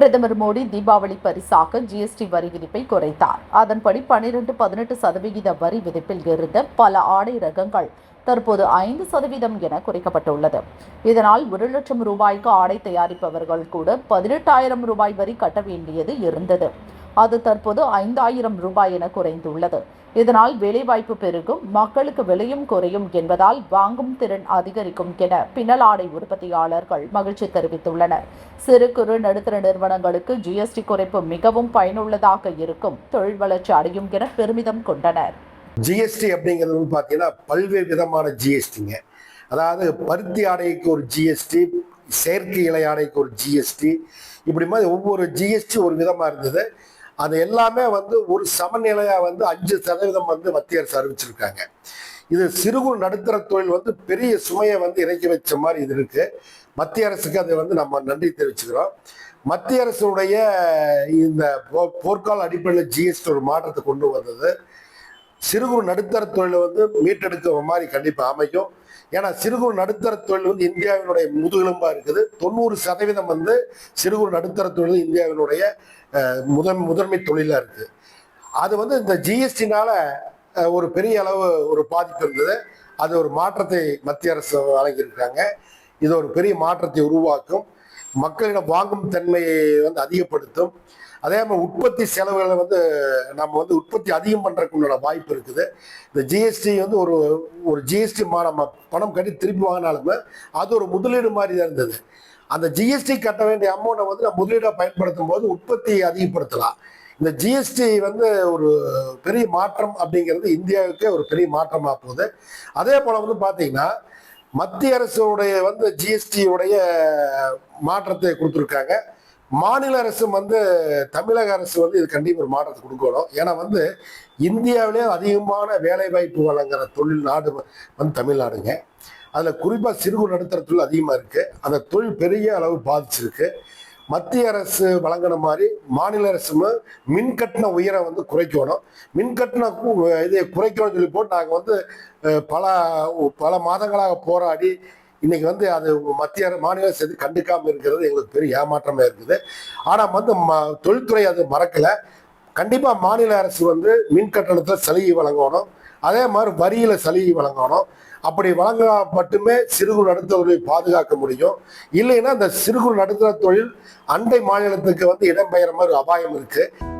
பிரதமர் மோடி தீபாவளி பரிசாக ஜிஎஸ்டி வரி விதிப்பை குறைத்தார். அதன்படி பனிரெண்டு பதினெட்டு சதவிகித வரி விதிப்பில் இருந்த பல ஆடை ரகங்கள் தற்போது ஐந்து சதவீதம் என குறைக்கப்பட்டுள்ளது. இதனால் ஒரு லட்சம் ரூபாய்க்கு ஆடை தயாரிப்பவர்கள் கூட பதினெட்டாயிரம் ரூபாய் வரி கட்ட வேண்டியது இருந்தது. அது தற்போது ஐந்தாயிரம் ரூபாய் என குறைந்துள்ளது. இதனால் வேலைவாய்ப்பு பெருகும் மக்களுக்கு விலையும் குறையும் என்பதால் வாங்கும் திறன் அதிகரிக்கும் என பின்னல் ஆடை உற்பத்தியாளர்கள் மகிழ்ச்சி தெரிவித்துள்ளனர். சிறு குறு நடுத்தர நிறுவனங்களுக்கு ஜிஎஸ்டி குறைப்பு மிகவும் பயனுள்ளதாக இருக்கும். தொழில் வளர்ச்சி அடையும் என பெருமிதம் கொண்டனர். ஜிஎஸ்டி அப்படிங்கிறது வந்து பார்த்தீங்கன்னா பல்வேறு விதமான ஜிஎஸ்டிங்க அதாவது பருத்தி ஆடைக்கு ஒரு ஜிஎஸ்டி செயற்கை இலை ஆடைக்கு ஒரு ஜிஎஸ்டி இப்படி மாதிரி ஒவ்வொரு ஜிஎஸ்டி ஒரு விதமாக இருந்தது. அது எல்லாமே வந்து ஒரு சமநிலையாக வந்து அஞ்சு சதவீதம் வந்து மத்திய அரசு அறிவிச்சிருக்காங்க. இது சிறு குறு நடுத்தர தொழில் வந்து பெரிய சுமையை வந்து இறக்கி வச்ச மாதிரி இது இருக்கு. மத்திய அரசுக்கு அதை வந்து நம்ம நன்றி தெரிவிச்சுக்கிறோம். மத்திய அரசுடைய இந்த போ- போர்க்கால அடிப்படையில் ஜிஎஸ்டி ஒரு மாற்றத்தை கொண்டு வந்தது. சிறு குறு நடுத்தர தொழிலை வந்து மீட்டெடுக்கிற மாதிரி கண்டிப்பா அமையும். ஏன்னா சிறு குறு நடுத்தர தொழில் வந்து இந்தியாவினுடைய முதுகெலும்பா இருக்குது. தொண்ணூறு சதவீதம் வந்து சிறு குறு நடுத்தர தொழில் இந்தியாவினுடைய முதன் முதன்மை தொழிலா இருக்கு. அது வந்து இந்த ஜிஎஸ்டினால ஒரு பெரிய அளவு ஒரு பாதிப்பு இருந்தது. அது ஒரு மாற்றத்தை மத்திய அரசு வழங்கியிருக்காங்க. இது ஒரு பெரிய மாற்றத்தை உருவாக்கும். மக்களிடம் வாங்கும் தன்மையை வந்து அதிகப்படுத்தும். அதே மாதிரி உற்பத்தி செலவுகளை வந்து நம்ம வந்து உற்பத்தி அதிகம் பண்றதுக்குள்ள வாய்ப்பு இருக்குது. இந்த ஜிஎஸ்டி வந்து ஒரு ஒரு ஜிஎஸ்டி நம்ம பணம் கட்டி திருப்பி வாங்கினாலுமே அது ஒரு முதலீடு மாதிரி தான் இருந்தது. அந்த ஜிஎஸ்டி கட்ட வேண்டிய அமௌண்ட்டை வந்து நம்ம முதலீடாக பயன்படுத்தும் போது உற்பத்தியை அதிகப்படுத்தலாம். இந்த ஜிஎஸ்டி வந்து ஒரு பெரிய மாற்றம் அப்படிங்கிறது இந்தியாவுக்கே ஒரு பெரிய மாற்றமாக போகுது. அதே போல் வந்து பார்த்தீங்கன்னா மத்திய அரசுடைய வந்து ஜிஎஸ்டி உடைய மாற்றத்தை கொடுத்துருக்காங்க. மாநில அரசும் வந்து தமிழக அரசு வந்து இது கண்டிப்பாக ஒரு மாற்றத்தை கொடுக்கணும். ஏன்னா வந்து இந்தியாவிலே அதிகமான வேலைவாய்ப்பு வழங்குற தொழில் நாடு வந்து தமிழ்நாடுங்க. அதில் குறிப்பாக சிறு நடுத்தர தொழில் அதிகமாக இருக்குது அந்த தொழில் பெரிய அளவு பாதிச்சிருக்கு. மத்திய அரசு வழங்கின மாதிரி மாநில அரசும் மின் கட்டண உயரை வந்து குறைக்கணும். மின் கட்டண இதை குறைக்கணும்னு சொல்லி போட்டு நாங்கள் வந்து பல பல மாதங்களாக போராடி இன்னைக்கு வந்து அது மத்திய மாநில அரசு எது கண்டுக்காமல் இருக்கிறது எங்களுக்கு பெரிய ஏமாற்றமாக இருக்குது. ஆனால் வந்து ம- தொழில்துறை அது மறக்கலை. கண்டிப்பாக மாநில அரசு வந்து மின் கட்டணத்தில் சலுகை வழங்கணும். அதே மாதிரி வரியில் சலுகை வழங்கணும். அப்படி வழங்கினா மட்டுமே சிறு குறு நடுத்தர தொழிலை பாதுகாக்க முடியும். இல்லைன்னா இந்த சிறு குறு நடுத்தர தொழில் அண்டை மாநிலத்துக்கு வந்து இடம்பெயர மாதிரி அபாயம் இருக்குது